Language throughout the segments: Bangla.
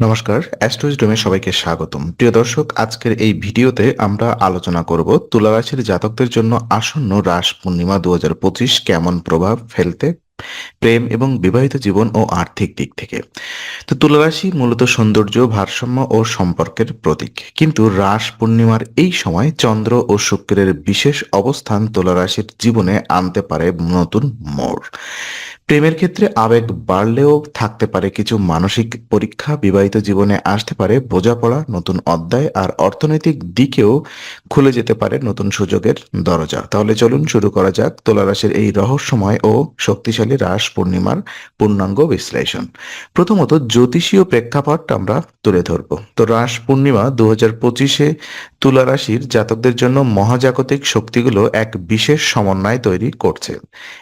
নমস্কার অ্যাস্ট্রোইজডমে সবাইকে স্বাগতম। প্রিয় দর্শক, আজকের এই ভিডিওতে আমরা আলোচনা করব তুলা রাশির জাতকদের জন্য আসন্ন রাস পূর্ণিমা দু হাজার পঁচিশ কেমন প্রভাব ফেলতে, প্রেম এবং বিবাহিত জীবন ও আর্থিক দিক থেকে। তো তুলা রাশি মূলত সৌন্দর্য, ভারসাম্য ও সম্পর্কের প্রতীক। কিন্তু রাস পূর্ণিমার এই সময় চন্দ্র ও শুক্রের বিশেষ অবস্থান তুলা রাশির জীবনে আনতে পারে নতুন মোড়। প্রেমের ক্ষেত্রে আবেগ বাড়লেও থাকতে পারে কিছু মানসিক পরীক্ষা, বিবাহিত জীবনে আসতে পারে বোঝাপড়া, নতুন অধ্যায় আর অর্থনৈতিক দিকেও খুলে যেতে পারে নতুন সুযোগের দরজা। তাহলে চলুন শুরু করা যাক তুলা রাশির এই রহস্যময় ও শক্তিশালী রাস পূর্ণিমার পূর্ণাঙ্গ বিশ্লেষণ। প্রথমত জ্যোতিষীয় প্রেক্ষাপট আমরা তুলে ধরব। তো রাস পূর্ণিমা দু হাজার পঁচিশে তুলারাশির জাতকদের জন্য মহাজাগতিক শক্তিগুলো এক বিশেষ সমন্বয় তৈরি করছে।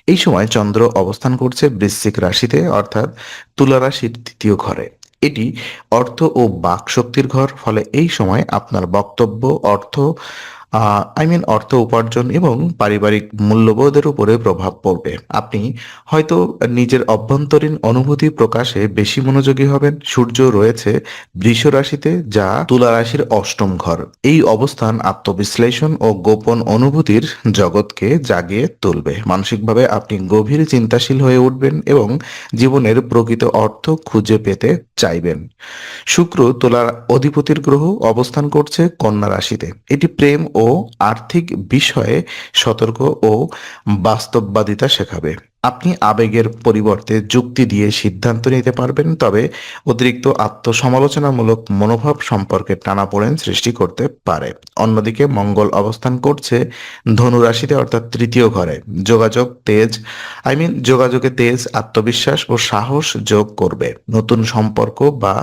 এই সময় চন্দ্র অবস্থান করছে। বৃশ্চিক রাশিতে, অর্থাৎ তুলা রাশির তৃতীয় ঘরে। এটি অর্থ ও বাক শক্তির ঘর, ফলে এই সময় আপনার বক্তব্য, অর্থ আই মিন অর্থ উপার্জন এবং পারিবারিক মূল্যবোধের উপরে প্রভাব পড়বে। আপনি হয়তো নিজের অভ্যন্তরীণ অনুভূতি প্রকাশে বেশি মনোযোগী হবেন। সূর্য রয়েছে বৃষ রাশিতে, যা তুলা রাশির অষ্টম ঘর। এই অবস্থান আত্মবিশ্লেষণ ও গোপন অনুভূতির জগৎকে জাগিয়ে তুলবে। মানসিকভাবে আপনি গভীর চিন্তাশীল হয়ে উঠবেন এবং জীবনের প্রকৃত অর্থ খুঁজে পেতে চাইবেন। শুক্র তোলার অধিপতির গ্রহ অবস্থান করছে কন্যা রাশিতে। এটি প্রেম ও আর্থিক বিষয়ে সতর্ক ও বাস্তববাদিতা শেখাবে। আপনি আবেগের পরিবর্তে যুক্তি দিয়ে সিদ্ধান্ত নিতে পারবেন, তবে অতিরিক্ত আত্মসমালোচনামূলক মনোভাব সম্পর্কে টানাপোড়েন সৃষ্টি করতে পারে। অন্যদিকে মঙ্গল অবস্থান করছে ধনুরাশিতে, অর্থাৎ তৃতীয় ঘরে। যোগাযোগ, তেজ আই মিন যোগাযোগে তেজ, আত্মবিশ্বাস ও সাহস যোগ করবে। নতুন সম্পর্ক বা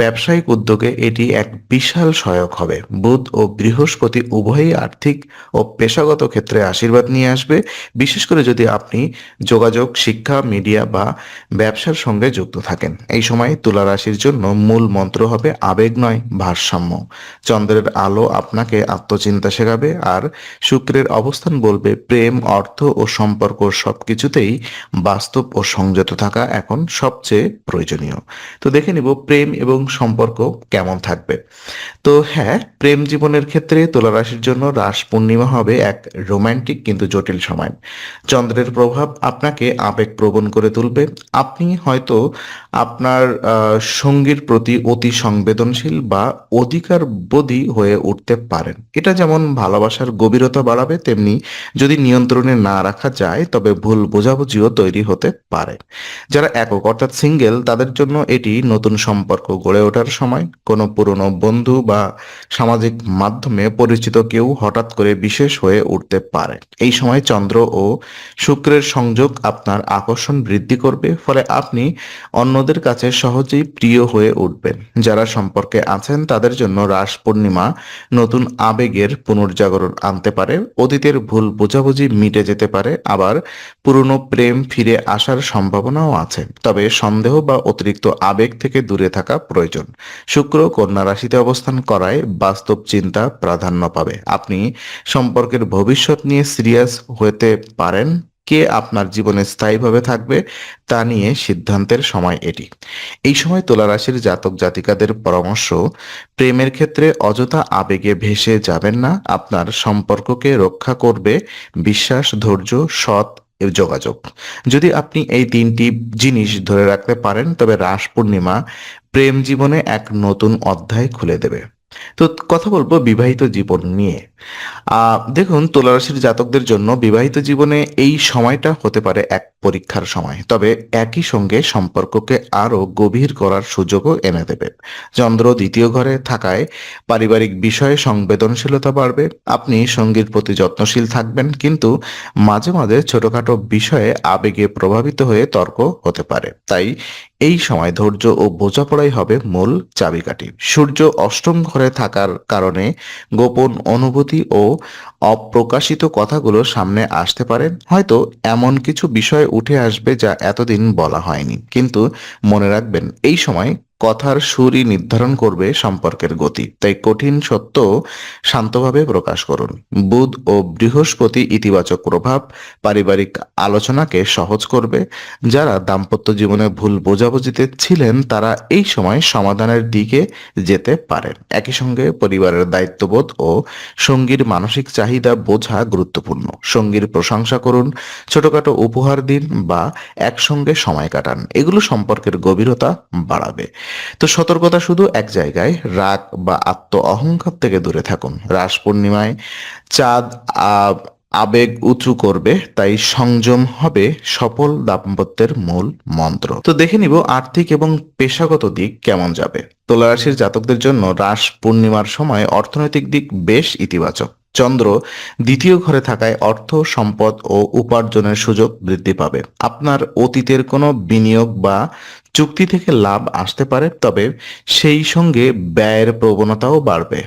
ব্যবসায়িক উদ্যোগে এটি এক বিশাল সহায়ক হবে। বুধ ও বৃহস্পতি উভয়ই আর্থিক ও পেশাগত ক্ষেত্রে আশীর্বাদ নিয়ে আসবে। বিশেষ করে যদি আপনি যোগাযোগ, শিক্ষা, মিডিয়া বা ব্যবসার সঙ্গে যুক্ত থাকেন। এই সময় তুলা রাশির জন্য মূল মন্ত্র হবে আবেগ নয়, ভারসাম্য। চন্দ্রের আলো আপনাকে আত্মচিন্তা শেখাবে আর শুক্রের অবস্থান বলবে প্রেম, অর্থ ও সম্পর্ক সবকিছুতেই বাস্তব ও সংযত থাকা এখন সবচেয়ে প্রয়োজনীয়। তো দেখে নিব প্রেম এবং সম্পর্ক কেমন থাকবে। তো হ্যাঁ প্রেম জীবনের ক্ষেত্রে তুলা রাশির জন্য রাস পূর্ণিমা হবে এক রোমান্টিক কিন্তু জটিল সময়। চন্দ্রের প্রভাব আপনাকে আবেগ প্রবণ করে তুলবে। আপনি হয়তো আপনার সঙ্গীর প্রতি অতি সংবেদনশীল বা অধিকার বোধী হয়ে উঠতে পারেন। এটা যেমন ভালোবাসার গভীরতা বাড়াবে, তেমনি যদি নিয়ন্ত্রণে না রাখা যায়, তবে ভুল বোঝাবুঝিও তৈরি হতে পারে। যারা একক অর্থাৎ সিঙ্গেল, তাদের জন্য এটি নতুন সম্পর্ক গড়ে ওঠার সময়। কোনো পুরনো বন্ধু বা সামাজিক মাধ্যমে পরিচিত কেউ হঠাৎ করে বিশেষ হয়ে উঠতে পারে। এই সময় চন্দ্র ও শুক্রের সংযোগ আপনার আকর্ষণ বৃদ্ধি করবে, ফলে আপনি অন্যদের কাছে সহজেই প্রিয় হয়ে উঠবেন। যারা সম্পর্কে আছেন, তাদের জন্য রাস পূর্ণিমা নতুন আবেগের পুনর্জাগরণ আনতে পারে, অতীতের ভুল বোঝাবুঝি মিটে যেতে পারে, আবার পুরনো প্রেম ফিরে আসার সম্ভাবনাও আছে। তবে সন্দেহ বা অতিরিক্ত আবেগ থেকে দূরে থাকা প্রয়োজন। শুক্র কন্যা রাশিতে অবস্থান করায় বাস্তব চিন্তা প্রাধান্য পাবে। আপনি সম্পর্কের ভবিষ্যৎ নিয়ে সিরিয়াস হতে পারেন কে আপনার জীবনে স্থায়ীভাবে থাকবে তা নিয়ে সিদ্ধান্তের সময় এটি। এই সময় তুলা রাশির জাতক জাতিকাদের পরামর্শ, প্রেমের ক্ষেত্রে অযথা আবেগে ভেসে যাবেন না, আপনার সম্পর্ককে রক্ষা করবে, বিশ্বাস, ধৈর্য, সৎ যোগাযোগ। যদি আপনি এই তিনটি জিনিস ধরে রাখতে পারেন, তবে রাস পূর্ণিমা প্রেম জীবনে এক নতুন অধ্যায় খুলে দেবে। তো কথা বলব বিবাহিত জীবন নিয়ে। দেখুন, তুলারাশির জাতকদের জন্য বিবাহিত জীবনে এই সময়টা হতে পারে এক পরীক্ষার সময়। তবে একই সঙ্গে সম্পর্ককে আরও গভীর করার সুযোগও এনে দেবে। চন্দ্র দ্বিতীয় ঘরে থাকায় পারিবারিক বিষয়ে সংবেদনশীলতা বাড়বে। আপনি সঙ্গীর প্রতি যত্নশীল থাকবেন, কিন্তু মাঝে মাঝে ছোটখাটো বিষয়ে আবেগে প্রভাবিত হয়ে তর্ক হতে পারে। তাই এই সময় ধৈর্য ও বোঝাপড়াই হবে মূল চাবিকাঠি। সূর্য অষ্টম ঘরে থাকার কারণে গোপন অনুভূতি ও অপ্রকাশিত কথাগুলো সামনে আসতে পারে। হয়তো এমন কিছু বিষয় উঠে আসবে যা এতদিন বলা হয়নি। কিন্তু মনে রাখবেন, এই সময় কথার সুরই নির্ধারণ করবে সম্পর্কের গতি। তাই কঠিন সত্য শান্তভাবে প্রকাশ করুন। বুধ ও বৃহস্পতি ইতিবাচক প্রভাব পারিবারিক আলোচনাকে সহজ করবে। যারা দাম্পত্য জীবনে ভুল বোঝাবুঝিতে ছিলেন, তারা এই সময় সমাধানের দিকে যেতে পারেন। একই সঙ্গে পরিবারের দায়িত্ববোধ ও সঙ্গীর মানসিক চাহিদা বোঝা গুরুত্বপূর্ণ। সঙ্গীর প্রশংসা করুন, ছোটখাটো উপহার দিন বা একসঙ্গে সময় কাটান। এগুলো সম্পর্কের গভীরতা বাড়াবে। তো সতর্কতা শুধু এক জায়গায়, রাগ বা আত্ম অহংকার থেকে দূরে থাকুন। রাস পূর্ণিমায় চাঁদ আবেগ উঁচু করবে, তাই সংযম হবে সফল দাম্পত্যের মূল মন্ত্র। তো দেখে নিব আর্থিক এবং পেশাগত দিক কেমন যাবে। তুলা রাশির জাতকদের জন্য রাস পূর্ণিমার সময় অর্থনৈতিক দিক বেশ ইতিবাচক। চন্দ্র দ্বিতীয় ঘরে থাকায় অর্থ, সম্পদ ও উপার্জনের সুযোগ বৃদ্ধি পাবে। আপনার অতীতের কোনো বিনিয়োগ বা চুক্তি থেকে লাভ আসতে পারে, তবে সেই সঙ্গে ব্যয়ের প্রবণতাও বাড়বে,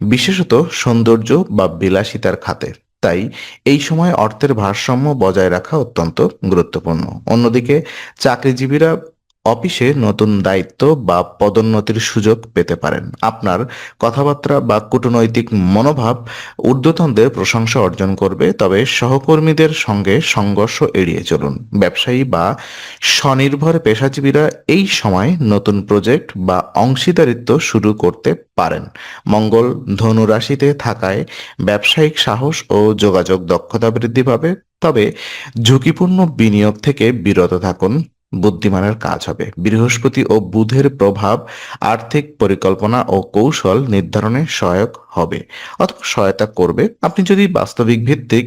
বিশেষত সৌন্দর্য বা বিলাসিতার খাতে। তাই এই সময় অর্থের ভারসাম্য বজায় রাখা অত্যন্ত গুরুত্বপূর্ণ। অন্যদিকে, চাকরিজীবীরা অফিসে নতুন দায়িত্ব বা পদোন্নতির সুযোগ পেতে পারেন। আপনার কথাবার্তা বা কূটনৈতিক মনোভাব ঊর্ধ্বতনদের প্রশংসা অর্জন করবে, তবে সহকর্মীদের সঙ্গে সংঘর্ষ এড়িয়ে চলুন। ব্যবসায়ী বা স্বনির্ভর পেশাজীবীরা এই সময় নতুন প্রজেক্ট বা অংশীদারিত্ব শুরু করতে পারেন। মঙ্গল ধনু রাশিতে থাকায় ব্যবসায়িক সাহস ও যোগাযোগ দক্ষতা বৃদ্ধি পাবে, তবে ঝুঁকিপূর্ণ বিনিয়োগ থেকে বিরত থাকুন। বুদ্ধিমানের কাজ হবে। বৃহস্পতি ও বুধের প্রভাব আর্থিক পরিকল্পনা ও কৌশল নির্ধারণে সহায়ক হবে। অথবা সহায়তা করবে। আপনি যদি বাস্তবিক ভিত্তিক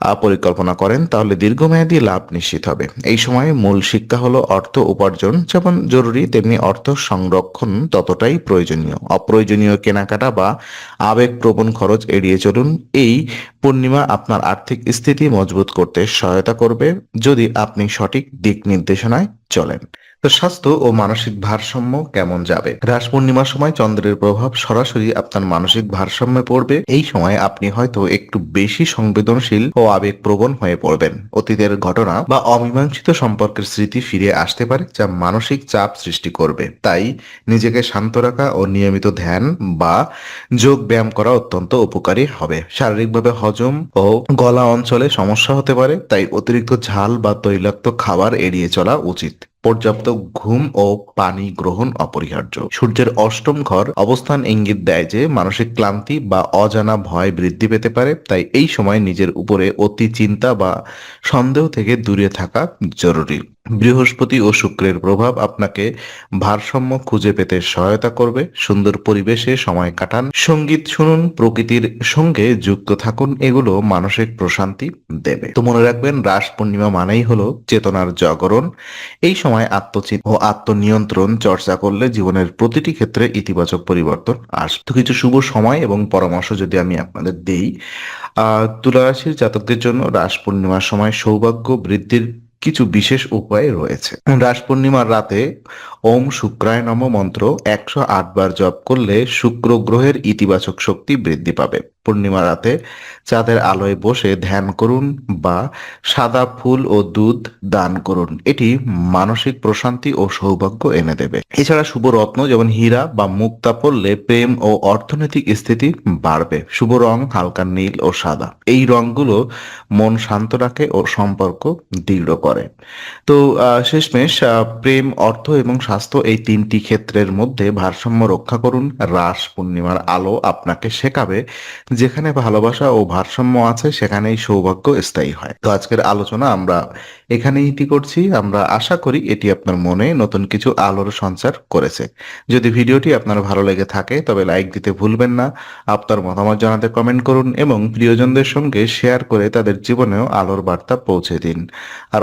পরিকল্পনা করেন, তাহলে দীর্ঘমেয়াদী লাভ নিশ্চিত হবে। এই সময়ে মূল শিক্ষা হলো অর্থ উপার্জন, যেমন জরুরি, তেমনি অর্থ সংরক্ষণ ততটাই প্রয়োজনীয়। অপ্রয়োজনীয় কেনাকাটা বা আবেগপ্রবণ খরচ এড়িয়ে চলুন। এই পূর্ণিমা আপনার আর্থিক স্থিতি মজবুত করতে সহায়তা করবে, যদি আপনি সঠিক দিক নির্দেশনায় চলেন। তো স্বাস্থ্য ও মানসিক ভারসাম্য কেমন যাবে? রাস পূর্ণিমার সময় চন্দ্রের প্রভাব সরাসরি আপনার মানসিক ভারসাম্যে পড়বে। এই সময় আপনি হয়তো একটু বেশি সংবেদনশীল ও আবেগপ্রবণ হয়ে পড়বেন। অতীতের ঘটনা বা অমীমাংসিত সম্পর্কের স্মৃতি ফিরে আসতে পারে, যা মানসিক চাপ সৃষ্টি করবে। তাই নিজেকে শান্ত রাখা ও নিয়মিত ধ্যান বা যোগ ব্যায়াম করা অত্যন্ত উপকারী হবে। শারীরিকভাবে হজম ও গলা অঞ্চলে সমস্যা হতে পারে, তাই অতিরিক্ত ঝাল বা তৈলাক্ত খাবার এড়িয়ে চলা উচিত। পর্যাপ্ত ঘুম ও পানি গ্রহণ অপরিহার্য। সূর্যের অষ্টম ঘর অবস্থান ইঙ্গিত দেয় যে, মানসিক ক্লান্তি বা অজানা ভয় বৃদ্ধি পেতে পারে, তাই এই সময় নিজের উপরে অতি চিন্তা বা সন্দেহ থেকে দূরে থাকা জরুরি। বৃহস্পতি ও শুক্রের প্রভাব আপনাকে ভারসাম্য খুঁজে পেতে সহায়তা করবে। সুন্দর পরিবেশে সময় কাটান। সংগীত শুনুন, প্রকৃতির সঙ্গে যুক্ত থাকুন, এগুলো মানসিক প্রশান্তি দেবে। তো মনে রাখবেন, রাস পূর্ণিমা মানেই হলো চেতনার জাগরণ। এই সময় আত্মচিত ও আত্মনিয়ন্ত্রণ চর্চা করলে জীবনের প্রতিটি ক্ষেত্রে ইতিবাচক পরিবর্তন আসবে তো কিছু শুভ সময় এবং পরামর্শ যদি আমি আপনাদের দেই তুলা রাশির জাতকদের জন্য রাস পূর্ণিমার সময় সৌভাগ্য বৃদ্ধির কিছু বিশেষ উপায় রয়েছে। রাস পূর্ণিমার রাতে ওম শুক্রায় নম মন্ত্র একশো আট বার জপ করলে শুক্র গ্রহের ইতিবাচক শক্তি বৃদ্ধি পাবে। পূর্ণিমা রাতে চাঁদের আলোয় বসে ধ্যান করুন বা সাদা ফুল ও দুধ দান করুন। এটি মানসিক প্রশান্তি ও সৌভাগ্য এনে দেবে। এছাড়া শুভ রত্ন যেমন হীরা বা মুক্তা পড়লে প্রেম ও অর্থনৈতিক স্থিতি বাড়বে। শুভ রং হালকা নীল ও সাদা। এই রংগুলো মন শান্ত রাখে ও সম্পর্ক দৃঢ় করে তো শেষমেশ প্রেম, অর্থ এবং স্বাস্থ্য এই তিনটি ক্ষেত্রের মধ্যে ভারসাম্য রক্ষা করুন। রাস পূর্ণিমার আলো আপনাকে শেখাবে। যেখানে ভালোবাসা ও ভারসাম্য আছে, সেখানেই সৌভাগ্য স্থায়ী হয়। তো, আজকের আলোচনা আমরা এখানেই ইতি করছি। আমরা আশা করি এটি আপনার মনে নতুন কিছু আলোর সঞ্চার করেছে। যদি ভিডিওটি আপনার ভালো লেগে থাকে, তবে লাইক দিতে ভুলবেন না। আপনার মতামত জানাতে কমেন্ট করুন এবং প্রিয়জনদের সঙ্গে শেয়ার করে তাদের জীবনেও আলোর বার্তা পৌঁছে দিন। আর